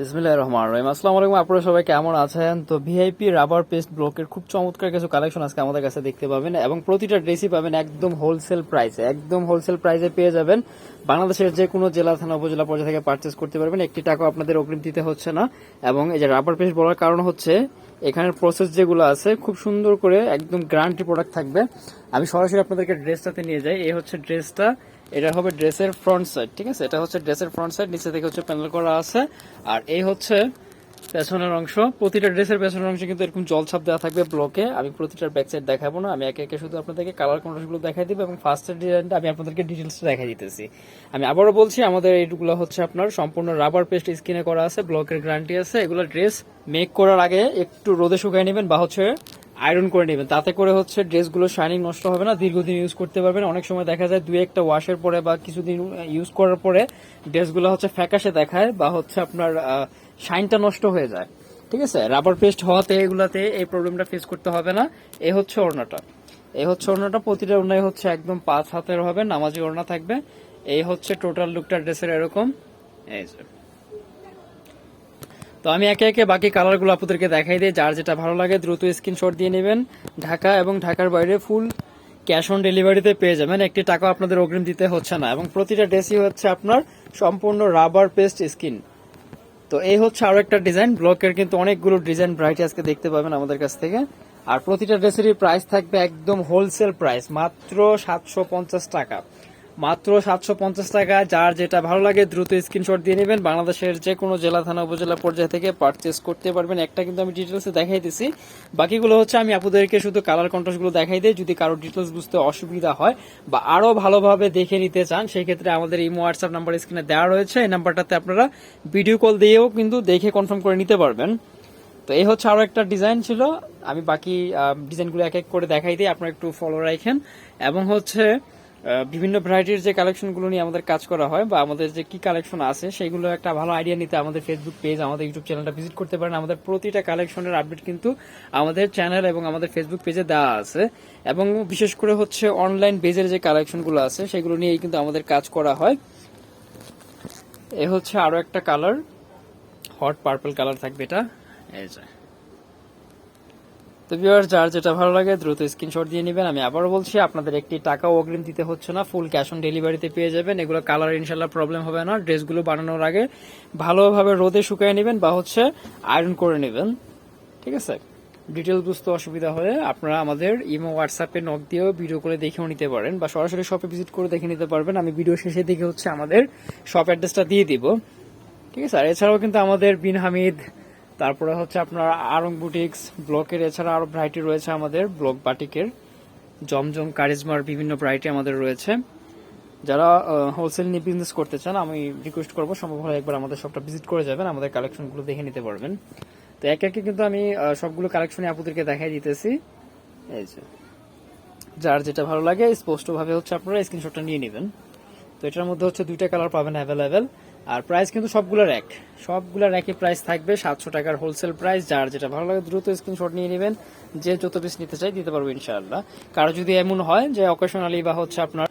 বিসমিল্লাহ রহমান রহিম। আসসালামু আলাইকুম, আপনারা সবাই কেমন আছেন? তো ভিআইপি রাবার পেস্ট ব্লকের খুব চমৎকার কিছু কালেকশন আজকে আমাদের কাছে দেখতে পাবেন এবং প্রতিটা ড্রেসই পাবেন একদম হোলসেল প্রাইসে একদম হোলসেল প্রাইসে পেয়ে যাবেন। বাংলাদেশের যে কোনো জেলা, থানা, উপজেলা পর্যায়ে থেকে পারচেস করতে পারবেন। একটি টাকা আপনাদের অগ্রিম দিতে হচ্ছে না। এবং এই যে রাবার পেস্ট বলার কারণ হচ্ছে, এখানের প্রসেস যেগুলো আছে, খুব সুন্দর করে একদম গ্যারান্টি প্রোডাক্ট থাকবে। আমি সরাসরি আপনাদেরকে ড্রেসটাতে নিয়ে যাই। এই হচ্ছে ড্রেসটা এটা হবে ড্রেসের ফ্রন্ট সাইড, ঠিক আছে? এটা হচ্ছে ড্রেসের ফ্রন্ট সাইড, নিচে থেকে হচ্ছে প্যানেল করা আছে। আর এই হচ্ছে পেছনের অংশ। প্রতিটা ড্রেসের পেছনের অংশে কিন্তু এরকম জলছাপ দেওয়া থাকবে ব্লকে আমি প্রতিটার ব্যাক সাইড দেখাবো না। আমি একে একে শুধু আপনাদেরকে কালার কন্ট্রাস্টগুলো দেখাই দিব এবং ফার্স্টের ডিজাইনটা আমি আপনাদেরকে ডিটেলস দেখাই দিতেছি। আমি আবারও বলছি, আমাদের এইগুলো হচ্ছে আপনার সম্পূর্ণ রাবার পেস্ট স্কিনে করা আছে ব্লকের গ্যারান্টি আছে। এগুলো ড্রেস মেক করার আগে একটু রোদে শুকাই নেবেন বা হচ্ছে আয়রন করে নেবেন। তাতে করে হচ্ছে ড্রেসগুলো শাইনিং নষ্ট হবে না, দীর্ঘদিন ইউজ করতে পারবেন। অনেক সময় দেখা যায় দুই একটা ওয়াশের পরে বা কিছুদিন ইউজ করার পরে ড্রেসগুলো হচ্ছে ফ্যাকাশে দেখায় বা হচ্ছে আপনার শাইনটা নষ্ট হয়ে যায়। ঠিক আছে? রাবার পেস্ট হওয়াতে এগুলাতে এই প্রবলেমটা ফেস করতে হবে না। এ হচ্ছে ওড়নাটা। এই হচ্ছে ওড়নাটা, প্রতিটা ওড়নায় হচ্ছে একদম পাঁচ হাতের হবে, নামাজি ওড়না থাকবে। এই হচ্ছে টোটাল লুকটা ড্রেসের এরকম। এই যে। তো আমি একে একে বাকি কালারগুলো আপনাদেরকে দেখাই দিই। যার যেটা ভালো লাগে, দ্রুত স্ক্রিনশট দিয়ে নেবেন। ঢাকা এবং ঢাকার বাইরে ফুল ক্যাশ অন ডেলিভারিতে পেয়ে যাবেন। একটি টাকা আপনাদের অগ্রিম দিতে হচ্ছে না। এবং প্রতিটা ড্রেসই হচ্ছে আপনার সম্পূর্ণ রাবার পেস্ট স্কিন তো এই হচ্ছে আরও একটা ডিজাইন ব্লকের কিন্তু অনেকগুলো ডিজাইন ভ্যারাইটি আজকে দেখতে পাবেন আমাদের কাছ থেকে। আর প্রতিটা ড্রেসেরই প্রাইস থাকবে একদম হোলসেল প্রাইস মাত্র সাতশো পঞ্চাশ টাকা। মাত্র সাতশো পঞ্চাশ টাকা। যার যেটা ভালো লাগে, দ্রুত স্ক্রিনশট দিয়ে নেবেন। বাংলাদেশের যে কোনো জেলা, থানা, উপজেলা পর্যায়ে থেকে পারচেস করতে পারবেন। একটা কিন্তু আমি ডিটেলসে দেখাই দিছি। বাকিগুলো হচ্ছে, আমি আপনাদেরকে শুধু কালার কন্ট্রাস্টগুলো দেখাই দিই। যদি কারও ডিটেলস বুঝতে অসুবিধা হয় বা আরও ভালোভাবে দেখে নিতে চান সেই ক্ষেত্রে আমাদের ইমো হোয়াটসঅ্যাপ নাম্বার স্ক্রিনে দেওয়া রয়েছে। এই নাম্বারটাতে আপনারা ভিডিও কল দিয়েও কিন্তু দেখে কনফার্ম করে নিতে পারবেন। তো এই হচ্ছে আরও একটা ডিজাইন ছিল। আমি বাকি ডিজাইনগুলো এক এক করে দেখাই দিই। আপনারা একটু ফলো রাখেন। এবং হচ্ছে বিভিন্ন ভ্যারাইটির যে কালেকশনগুলো নিয়ে আমাদের কাজ করা হয় বা আমাদের যে কি কালেকশন আছে, সেগুলো একটা ভালো আইডিয়া নিতে আমাদের ফেসবুক পেজ আমাদের ইউটিউব চ্যানেলটা ভিজিট করতে পারেন। আমাদের প্রতিটা কালেকশনের আপডেট কিন্তু আমাদের চ্যানেল এবং আমাদের ফেসবুক পেজে দেওয়া আছে। এবং বিশেষ করে হচ্ছে অনলাইন বেজের যে কালেকশনগুলো আছে, সেগুলো নিয়েই কিন্তু আমাদের কাজ করা হয়। এ হচ্ছে আরও একটা কালার হট পার্পল কালার থাকবে এটা। এই যে। তো ভিউয়ার যার যেটা ভালো লাগে, দ্রুত স্ক্রিনশট দিয়ে নেবেন। আমি আবারও বলছি, আপনাদের একটি টাকাও অগ্রিম দিতে হচ্ছে না। ফুল ক্যাশ অন ডেলিভারিতে পেয়ে যাবেন। এগুলো কালার ইনশাল্লাহ প্রবলেম হবে না। ড্রেসগুলো বানানোর আগে ভালোভাবে রোদে শুকিয়ে নেবেন বা হচ্ছে আয়রন করে নেবেন। ঠিক আছে? ডিটেলস বুঝতে অসুবিধা হলে আপনারা আমাদের ইমো হোয়াটসঅ্যাপে নক দিয়েও ভিডিও করে দেখেও নিতে পারেন বা সরাসরি শপে ভিজিট করে দেখে নিতে পারবেন। আমি ভিডিও শেষে দেখে হচ্ছে আমাদের শপ অ্যাড্রেসটা দিয়ে দিব। ঠিক আছে? আর এছাড়াও কিন্তু আমাদের বিন হামিদ তারপরে হচ্ছে আপনার আরং বুটিক্স, ব্লকের এছাড়া আরও ভ্যারাইটি রয়েছে আমাদের, ব্লক বাটিকের, জমজম, কারিজমার বিভিন্ন ভ্যারাইটি আমাদের রয়েছে। যারা হোলসেল নিয়ে বিজনেস করতে চান, আমি রিকোয়েস্ট করব, সম্ভব হলে একবার আমাদের শপটা ভিজিট করে যাবেন, আমাদের কালেকশনগুলো দেখে নিতে পারবেন। তো এক একে কিন্তু আমি সবগুলো কালেকশনে আপনাদেরকে দেখাই দিতেছি। এই যে, যার যেটা ভালো লাগে, স্পষ্টভাবে হচ্ছে আপনারা স্ক্রিনশটটা নিয়ে নেবেন। তো এটার মধ্যে হচ্ছে দুইটা কালার পাবেন অ্যাভেলেবেল আর প্রাইস কিন্তু সবগুলোর এক। সবগুলোর একই প্রাইস থাকবে, সাতশো টাকার হোলসেল প্রাইস যার যেটা ভালো লাগে দ্রুত স্ক্রিনশট নিয়ে নেবেন। যে যত পিস নিতে চাই দিতে পারব ইনশাআল্লাহ। কারও যদি এমন হয় যে অকেশনালি বা হচ্ছে আপনার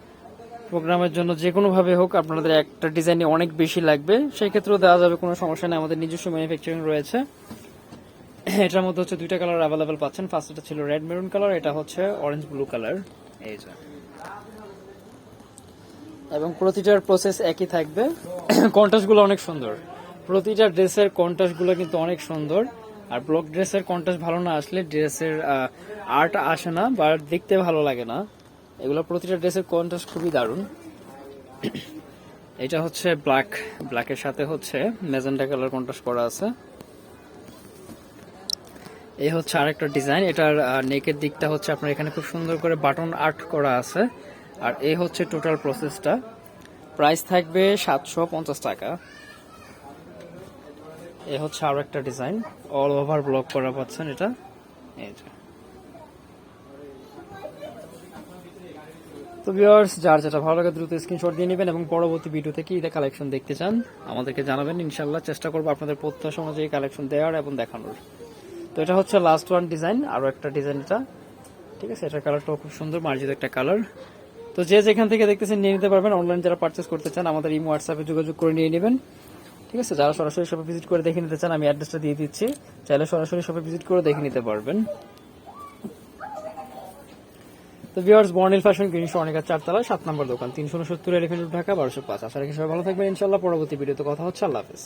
প্রোগ্রামের জন্য যে কোনো ভাবে হোক, আপনাদের একটা ডিজাইনে অনেক বেশি লাগবে, সেই ক্ষেত্রেও দেওয়া যাবে, কোনো সমস্যা নেই। আমাদের নিজস্ব ম্যানুফ্যাকচারিং রয়েছে। এটার মধ্যে হচ্ছে দুইটা কালার অ্যাভেলেবেল পাচ্ছেন। ফার্স্ট এটা ছিল রেড মেরুন কালার এটা হচ্ছে অরেঞ্জ ব্লু কালার এই যে। এবং প্রতিটার প্রসেস একই থাকবে। কন্টাস্টগুলো অনেক সুন্দর। প্রতিটা ড্রেসের কন্টাস্টগুলো কিন্তু অনেক সুন্দর। আর ব্লক ড্রেসের কন্টাস্ট ভালো না আসলে ড্রেসের আর্ট আসে না বা দেখতে ভালো লাগে না। এগুলো প্রতিটা ড্রেসের কন্টাস্ট খুবই দারুণ। এটা হচ্ছে ব্ল্যাক ব্ল্যাকের সাথে হচ্ছে মেজেন্টা কালার কন্ট্রাস্ট করা আছে। এই হচ্ছে আরেকটা ডিজাইন এটার নেকের দিকটা হচ্ছে আপনার এখানে খুব সুন্দর করে বাটন আর্ট করা আছে। আর এই হচ্ছে টোটাল প্রসেসটা প্রাইস থাকবে সাতশো পঞ্চাশ টাকা। এ হচ্ছে আরও একটা ডিজাইন অল ওভার ব্লক করা পাচ্ছেন এটা। এই যে। তো ভিউয়ার্স যার যেটা ভালো লাগে দ্রুত স্ক্রিনশট দিয়ে নেবেন এবং পরবর্তী ভিডিও থেকে ঈদের কালেকশন দেখতে চান, আমাদেরকে জানাবেন। ইনশাল্লাহ চেষ্টা করব আপনাদের প্রত্যাশা অনুযায়ী কালেকশন দেওয়ার এবং দেখানোর। তো এটা হচ্ছে লাস্ট ওয়ান ডিজাইন আরও একটা ডিজাইন এটা। ঠিক আছে, এটার কালারটাও খুব সুন্দর, মার্জিত একটা কালার তো যে যেখান থেকে দেখতেছেন নিয়ে নিতে পারবেন। অনলাইন যারা পারচেস করতে চান, আমাদের ইমো হোয়াটসঅ্যাপে যোগাযোগ করে নিয়ে নেবেন। ঠিক আছে? যারা সরাসরি শপে ভিজিট করে দেখে নিতে চান, আমি অ্যাড্রেসটা দিয়ে দিচ্ছি। চাইলে সরাসরি শপে ভিজিট করে দেখে নিতে পারবেন। তো viewers Bornil fashion green Swarnika চারতলা, সাত নম্বর দোকান, তিনশো উনসত্তর এলিফেন্ট ঢাকা, বারোশো পাঁচ। আশা রাখি সবাই ভালো থাকবেন। ইনশাল্লাহ পরবর্তী ভিডিওতে কথা হচ্ছে। আল্লাহ হাফেজ।